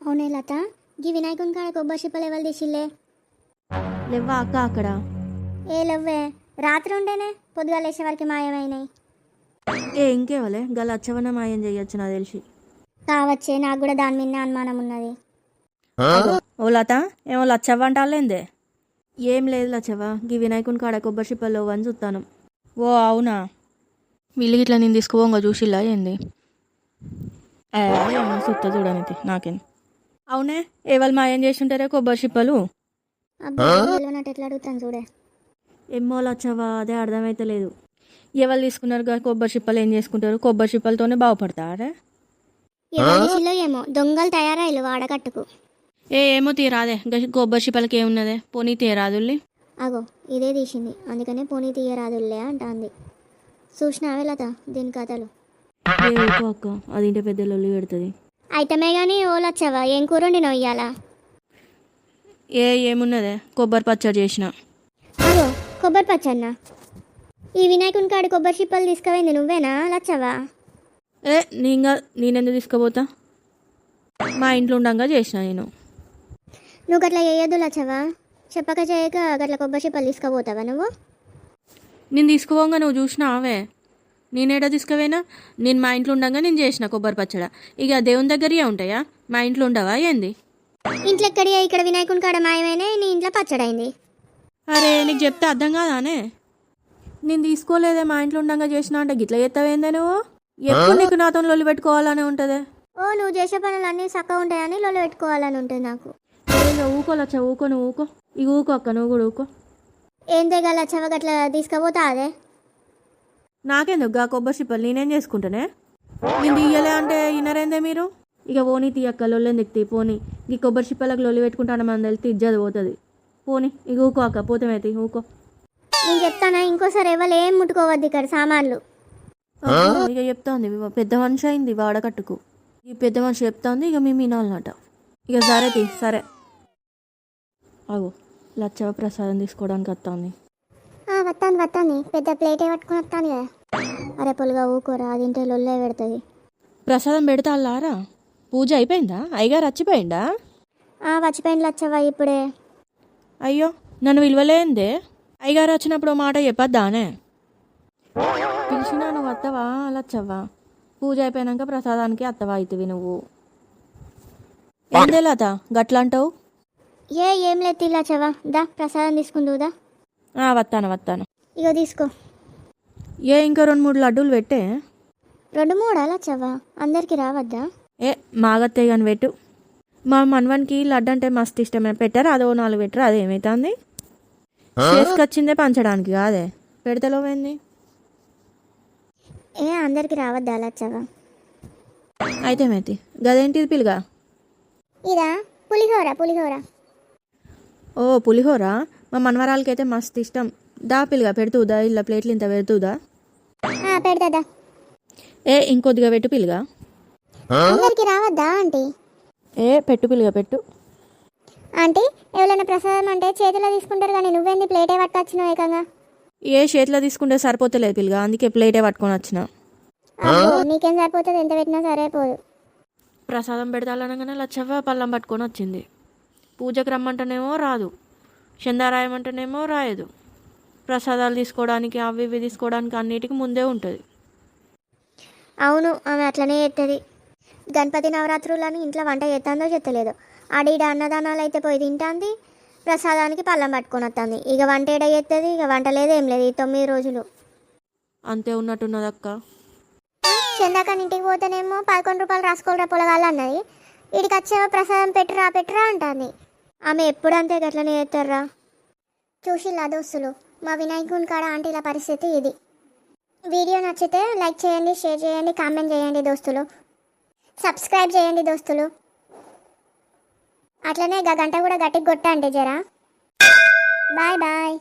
అవునే లత గీ వినాయకుని కాడ కొబ్బరి చిప్పలు ఎవరు తీసిల్లే? లేవా అక్క అక్కడ? ఏ లవ్వే రాత్రి ఉండేనే పొద్దుగా లేచే వరకు మాయమైనాయి. ఏ ఇంకేవలే గల అచ్చవన్న మాయం చేయొచ్చు నాకు తెలిసి. కావచ్చే నాకు కూడా దాని మీద అనుమానం ఉన్నది. ఓ లత ఏమో లచ్చవ్వ అంటాలేందే? ఏం లేదు లచ్చవ్వ గీ వినాయకుని కాడ కొబ్బరి చిప్పల్లో అని చూస్తాను ఓ అవునా? వీళ్ళు ఇట్లా నేను తీసుకోగా చూసిల్లా ఏంది? ఏ, ఏమో సుత్త చూడనిది నాకేం. అవునే? ఏవాళ్ళు మాయం చేస్తుంటారే కొబ్బరి చిప్పలు? ఎట్లా అడుగుతాను చూడే. ఏమో లచ్చవ్వ అదే అర్థమైతే లేదు ఎవరు తీసుకున్నారు కదా కొబ్బరి చిప్పలు ఏం చేసుకుంటారు? కొబ్బరి చిప్పలతోనే బాగుపడతారే? తీసిల్లో ఏమో? దొంగలు తయారయ్యలు వాడకట్టుకు. ఏ ఏమో తీరాదే. గ- కొబ్బరి చిప్పలకి ఏమున్నదే? పోనీ తీరాదుల్లి అగో ఇదే తీసింది. అందుకనే పోనీ తీయరాదులే అంటాంది. చూసినావే లత దీని కథలు. ఏ ఊకో అక్క అది ఇంటే పెద్ద లొల్లి పెడుతుంది. అయితమే కానీ ఓలొచ్చావా? ఏం కూర వండినావు ఇయ్యాల? ఏ ఏమున్నదే? కొబ్బరి పచ్చడి చేసిన. అగో కొబ్బరి పచ్చన్న? ఈ వినాయకుని కాడి కొబ్బరి చిప్పలు తీసుకుపోయింది నువ్వేనా? లచ్చవా? ఏ నేగా నేనెందుకు తీసుకుపోతా? మా ఇంట్లో ఉండంగా చేసిన నేను. నువ్వు గట్లా చేయొద్దు లచ్చవా? చెప్పక చేయక గట్ల కొబ్బరి చిప్పలు తీసుకుపోతావా నువ్వు? నేను తీసుకుపోగా నువ్వు చూసినా అవే నేనేడా తీసుకుపోయినా? నేను మా ఇంట్లో ఉండంగా నేను చేసిన కొబ్బరి పచ్చడి. ఇక దేవుని దగ్గరే ఉంటాయా? మా ఇంట్లో ఉండవా ఏంది? ఇంట్లో ఎక్కడి ఇక్కడ వినాయకుని కాడ మాయమైనా? నీ ఇంట్లో పచ్చడైంది. అరే నీకు చెప్తే అర్థం కాదానే? నేను తీసుకోలేదే మా ఇంట్లో ఉండంగా చేసిన అంటే గిట్ల చేస్తావేందే నువ్వు? ఎప్పుడు నీకు నాతో లొల్లి పెట్టుకోవాలనే ఉంటుందే? ఓ నువ్వు చేసే పనులు అన్నీ చక్కగా ఉంటాయని లొల్లి పెట్టుకోవాలని ఉంటుంది నాకు. ఊకోలచ్చా ఊకో నువ్వు ఊకో. ఇక ఊకో అక్క నువ్వు కూడా ఊకో. ఏం తెగ లచ్చవ గట్ల తీసుకుపోతా అదే నాకెందుకు? గా కొబ్బరి చిప్పలు నేనేం చేసుకుంటానే? నేను తీయలే అంటే ఇన్నరేందే మీరు? ఇక పోనీ తీయక్క లొల్లెందుకు తీ పోనీ. ఈ కొబ్బరి చిప్పలకు లొల్లి పెట్టుకుంటాను మన తెలితే ఇజ్జది పోతుంది. పోనీ ఇక ఊకో అక్క పోతామైతే ఊకో. నేను చెప్తానా ఇంకోసారి ఎవరు ఏం ముట్టుకోవద్దు ఇక్కడ సామాన్లు. ఇక చెప్తాంది పెద్ద మనిషి అయింది వాడకట్టుకు ఈ పెద్ద మనిషి చెప్తాంది ఇక మేము వినాలన్నట ఇక సరే తీ సరే. అగో లచ్చవ ప్రసాదం తీసుకోవడానికి వస్తుంది. వస్తాను వస్తాను పెద్ద ప్లేటే పట్టుకుని వస్తాను కదా. అరే పొలుగా ఊకోరా అది ఇంటే లొల్లే పెడుతుంది. ప్రసాదం పెడతా అల్లారా పూజ అయిపోయిందా? అయ్యగారు వచ్చిపోయిందా వచ్చిపోయింది లచ్చవ్వ ఇప్పుడే? అయ్యో నన్ను విలువలేందే. అయ్యగారు వచ్చినప్పుడు మాట చెప్పొద్దానే. పిలిచినా నువ్వు వత్తవా లచ్చవ్వా పూజ అయిపోయాక ప్రసాదానికి అత్తవా అవుతుంది నువ్వు? ఏందే లత గట్ల అంటావు ఏ ఏం లేదు లచ్చవ్వ దా ప్రసాదం తీసుకుందుదా ఆ, వత్తాను వత్తాను. ఇగో తీసుకో. ఏ ఇంకా రెండు మూడు లడ్డూలు పెట్టే? రెండు మూడా లచ్చవ్వ అందరికి రావద్దా? ఏ మాగత్తే కానీ పెట్టు. మా మనవనికి లడ్డు అంటే మస్తు ఇష్టమే పెట్టారు? అదో నాలుగు పెట్టరు? అదేమవుతుంది చేసుకొచ్చిందే పంచడానికి కాదే. పెడతలో పోయింది ఏ అందరికి రావద్దా లచ్చవ్వ అయితే మేతి గదేంటిది పిల్లగా ఇదా పులిహోర పులిహోర. ఓ పులిహోర? మా మనవరాలకైతే మస్తు ఇష్టం. దా పిల్లగా పెడుతుందా ఇలా ప్లేట్లు ఇంత పెడుతుందా ఆ, పెడతాదా ఏ ఇంకొద్దిగా పెట్టు పిల్లగా. అందరికి రావద్దా ఆంటీ? ఏ పెట్టు పిల్లగా పెట్టు. ఆంటీ ఎవరైనా ప్రసాదం అంటే చేతిలో తీసుకుంటారు కానీ నువ్వేంది ప్లేటే పట్టుకొచ్చినావు ఏకంగా? ఏ చేతిలో తీసుకుంటే సరిపోతలేదు పిల్లగా అందుకే ప్లేటే పట్టుకొని వచ్చిన. నీకేం సరిపోతుంది ఎంత పెట్టినా సరిపోదు ప్రసాదం పెడతాలనగానే లచ్చవ్వ పళ్ళం పట్టుకొని వచ్చింది. పూజకు రమ్మంటేనేమో రాదు. చందారాయమంటేనేమో రాయదు. ప్రసాదాలు తీసుకోవడానికి అవి ఇవి తీసుకోవడానికి అన్నిటికీ ముందే ఉంటుంది. అవును ఆమె అట్లనే చేస్తుంది గణపతి నవరాత్రులని ఇంట్లో వంట చేస్తుందో చెత్తలేదు. ఆడీడ అన్నదానాలు అయితే పోయి తింటాంది ప్రసాదానికి పళ్ళం పట్టుకొని వస్తుంది ఇక వంట ఏడ చేస్తుంది ఇక వంట లేదు ఏం లేదు ఈ తొమ్మిది రోజులు. అంతే ఉన్నట్టున్నది అక్క చందాకని ఇంటికి పోతేనేమో పదకొండు రూపాయలు రాసుకోలరా పొలగాలి అన్నది. వీడికి ప్రసాదం పెట్టురా పెట్టురా అంటుంది. ఆమె ఎప్పుడు అంతే గట్లనే చేస్తారా చూసిల్లా దోస్తులు మా వినాయకుని కాడ ఆంటీల పరిస్థితి ఇది. వీడియో నచ్చితే లైక్ చేయండి షేర్ చేయండి కామెంట్ చేయండి దోస్తులు. సబ్స్క్రైబ్ చేయండి దోస్తులు. అట్లనే గంట కూడా గట్టికి కొట్టండి జరా. Bye bye.